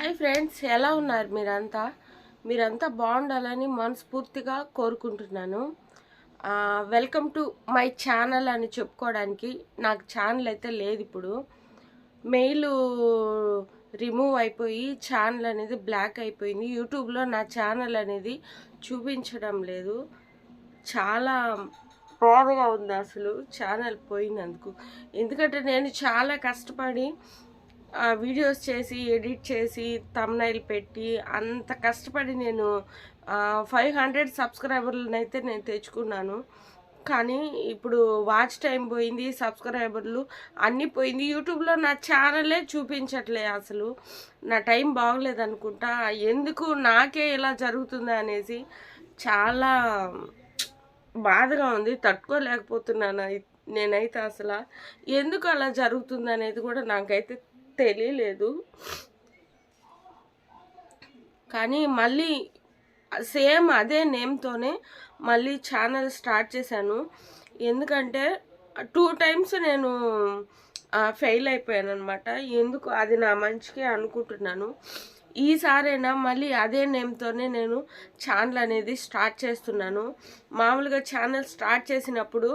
Hi friends ఎలా ఉన్నారు మీరంతా? మీరంతా బాగుండాలని మనస్ఫూర్తిగా కోరుకుంటున్నాను. వెల్కమ్ టు మై ఛానల్ అని చెప్పుకోవడానికి నాకు ఛానల్ అయితే లేదు ఇప్పుడు. మెయిల్ రిమూవ్ అయిపోయి ఛానల్ అనేది బ్లాక్ అయిపోయింది. యూట్యూబ్లో నా ఛానల్ అనేది చూపించడం లేదు. చాలా బాధగా ఉంది అసలు ఛానల్ పోయినందుకు. ఎందుకంటే నేను చాలా కష్టపడి వీడియోస్ చేసి ఎడిట్ చేసి తమ్నైల్ పెట్టి అంత కష్టపడి నేను ఫైవ్ హండ్రెడ్ సబ్స్క్రైబర్లను అయితే నేను తెచ్చుకున్నాను. కానీ ఇప్పుడు వాచ్ టైం పోయింది సబ్స్క్రైబర్లు అన్నీ పోయింది. యూట్యూబ్లో నా ఛానలే చూపించట్లే అసలు. నా టైం బాగలేదు అనుకుంటా ఎందుకు నాకే ఇలా జరుగుతుంది అనేసి చాలా బాధగా ఉంది. తట్టుకోలేకపోతున్నాను. నేనైతే అసలు. ఎందుకు అలా జరుగుతుంది అనేది కూడా నాకైతే తెలియలేదు. కానీ మళ్ళీ సేమ్ అదే నేమ్తోనే మళ్ళీ ఛానల్ స్టార్ట్ చేశాను. ఎందుకంటే టూ టైమ్స్ నేను ఫెయిల్ అయిపోయాను అనమాట ఎందుకు? అది నా మంచికే అనుకుంటున్నాను. ఈసారైనా మళ్ళీ అదే నేమ్తోనే నేను ఛానల్ అనేది స్టార్ట్ చేస్తున్నాను. మామూలుగా ఛానల్ స్టార్ట్ చేసినప్పుడు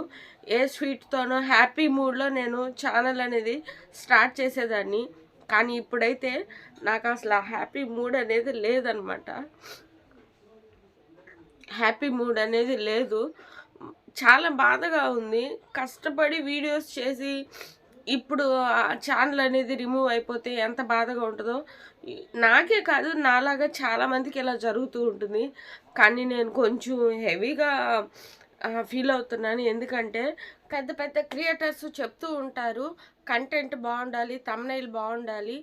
ఏ స్వీట్తోనో హ్యాపీ మూడ్లో నేను ఛానల్ అనేది స్టార్ట్ చేసేదాన్ని. కానీ ఇప్పుడైతే నాకు అసలు ఆ హ్యాపీ మూడ్ అనేది లేదనమాట. హ్యాపీ మూడ్ అనేది లేదు. చాలా బాధగా ఉంది. కష్టపడి వీడియోస్ చేసి ఇప్పుడు ఆ ఛానల్ అనేది రిమూవ్ అయిపోతే ఎంత బాధగా ఉంటుందో నాకే కాదు నాలాగా చాలామందికి ఇలా జరుగుతూ ఉంటుంది. కానీ నేను కొంచెం హెవీగా ఫీల్ అవుతున్నాను. ఎందుకంటే పెద్ద పెద్ద క్రియేటర్స్ చెప్తూ ఉంటారు కంటెంట్ బాగుండాలి తమ్నైల్ బాగుండాలి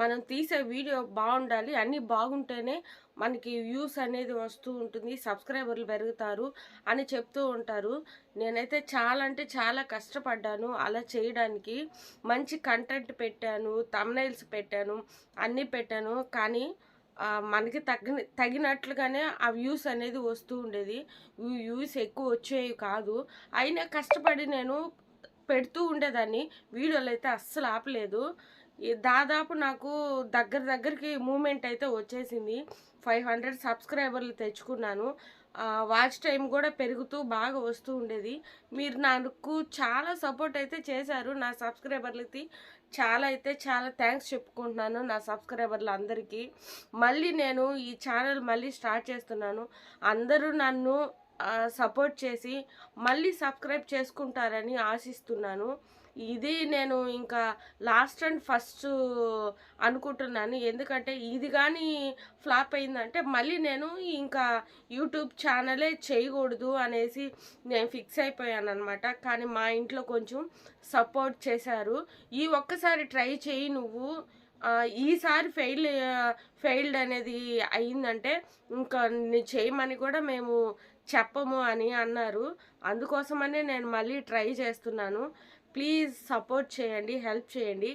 మనం తీసే వీడియో బాగుండాలి అన్నీ బాగుంటేనే మనకి వ్యూస్ అనేది వస్తూ ఉంటుంది సబ్స్క్రైబర్లు పెరుగుతారు అని చెప్తూ ఉంటారు. నేనైతే చాలా అంటే చాలా కష్టపడ్డాను అలా చేయడానికి. మంచి కంటెంట్ పెట్టాను తమ్నైల్స్ పెట్టాను అన్నీ పెట్టాను. కానీ మనకి తగిన తగినట్లుగానే ఆ వ్యూస్ అనేది వస్తూ ఉండేది. వ్యూస్ ఎక్కువ వచ్చేవి కాదు. అయినా కష్టపడి నేను పెడుతూ ఉండేదాన్ని. వీడియోలు అయితే అస్సలు ఆపలేదు. దాదాపు నాకు దగ్గర దగ్గరికి మూమెంట్ అయితే వచ్చేసింది. ఫైవ్ హండ్రెడ్ సబ్స్క్రైబర్లు తెచ్చుకున్నాను. వాచ్ టైం కూడా పెరుగుతూ బాగా వస్తూ ఉండేది. మీరు నాకు చాలా సపోర్ట్ అయితే చేశారు. నా సబ్స్క్రైబర్లకి చాలా అయితే చాలా థ్యాంక్స్ చెప్పుకుంటున్నాను నా సబ్స్క్రైబర్లు అందరికీ మళ్ళీ నేను ఈ ఛానల్ మళ్ళీ స్టార్ట్ చేస్తున్నాను. అందరూ నన్ను సపోర్ట్ చేసి మళ్ళీ సబ్స్క్రైబ్ చేసుకుంటారని ఆశిస్తున్నాను. ఇది నేను ఇంకా లాస్ట్ అండ్ ఫస్ట్ అనుకుంటున్నాను. ఎందుకంటే ఇది కానీ ఫ్లాప్ అయిందంటే మళ్ళీ నేను ఇంకా యూట్యూబ్ ఛానలే చేయకూడదు అనేసి నేను ఫిక్స్ అయిపోయాను అనమాట కానీ మా ఇంట్లో కొంచెం సపోర్ట్ చేశారు. ఈ ఒక్కసారి ట్రై చేయి నువ్వు. ఈసారి ఫెయిల్ ఫెయిల్డ్ అనేది అయిందంటే ఇంకా చేయమని కూడా మేము చెప్పము అని అన్నారు. అందుకోసమనే నేను మళ్ళీ ట్రై చేస్తున్నాను. ప్లీజ్ సపోర్ట్ చేయండి హెల్ప్ చేయండి.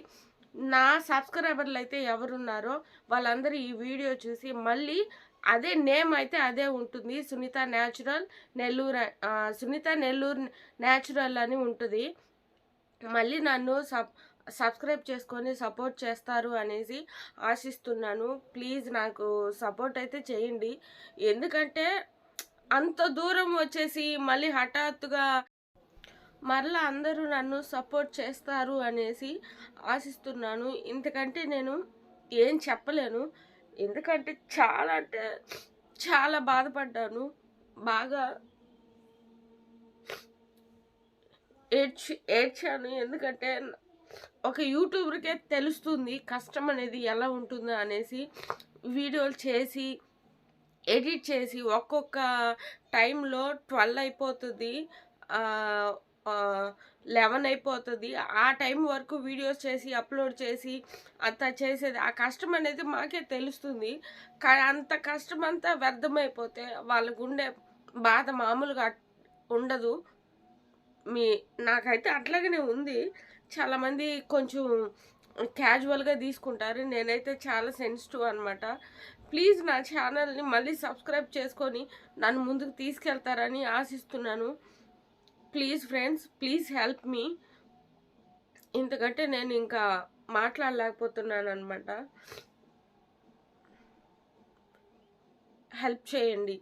నా సబ్స్క్రైబర్లు అయితే ఎవరున్నారో వాళ్ళందరూ ఈ వీడియో చూసి మళ్ళీ అదే నేమ్ అయితే అదే ఉంటుంది సునీత న్యాచురల్ నెల్లూరు సునీత నెల్లూరు న్యాచురల్ అని ఉంటుంది. మళ్ళీ నన్ను సబ్ సబ్స్క్రైబ్ చేసుకొని సపోర్ట్ చేస్తారు అనేసి ఆశిస్తున్నాను. ప్లీజ్ నాకు సపోర్ట్ అయితే చేయండి. ఎందుకంటే అంత దూరం వచ్చేసి మళ్ళీ హఠాత్తుగా మరలా అందరూ నన్ను సపోర్ట్ చేస్తారు అనేసి ఆశిస్తున్నాను. ఇంతకంటే నేను ఏం చెప్పలేను. ఎందుకంటే చాలా అంటే చాలా బాధపడ్డాను. బాగా ఏడ్చి ఏడ్చాను. ఎందుకంటే ఒక యూట్యూబర్కే తెలుస్తుంది కష్టం అనేది ఎలా ఉంటుందో అనేసి వీడియోలు చేసి ఎడిట్ చేసి ఒక్కొక్క టైంలో ట్వెల్వ్ అయిపోతుంది. లెవెన్ అయిపోతుంది. ఆ టైం వరకు వీడియోస్ చేసి అప్లోడ్ చేసి అంతా చేసేది. ఆ కష్టం అనేది మాకే తెలుస్తుంది. అంత కష్టం అంతా వ్యర్థమైపోతే వాళ్ళకు ఉండే బాధ మామూలుగా ఉండదు. మీ నాకైతే అట్లాగనే ఉంది. చాలామంది కొంచెం క్యాజువల్గా తీసుకుంటారు. నేనైతే చాలా సెన్సిటివ్ అనమాట ప్లీజ్ నా ఛానల్ని మళ్ళీ సబ్స్క్రైబ్ చేసుకొని నన్ను ముందుకు తీసుకెళ్తారని ఆశిస్తున్నాను. Please friends please help me. ఎందుకంటే నేను ఇంకా మాట్లాడలేకపోతున్నాను అనమాట హెల్ప్ చేయండి.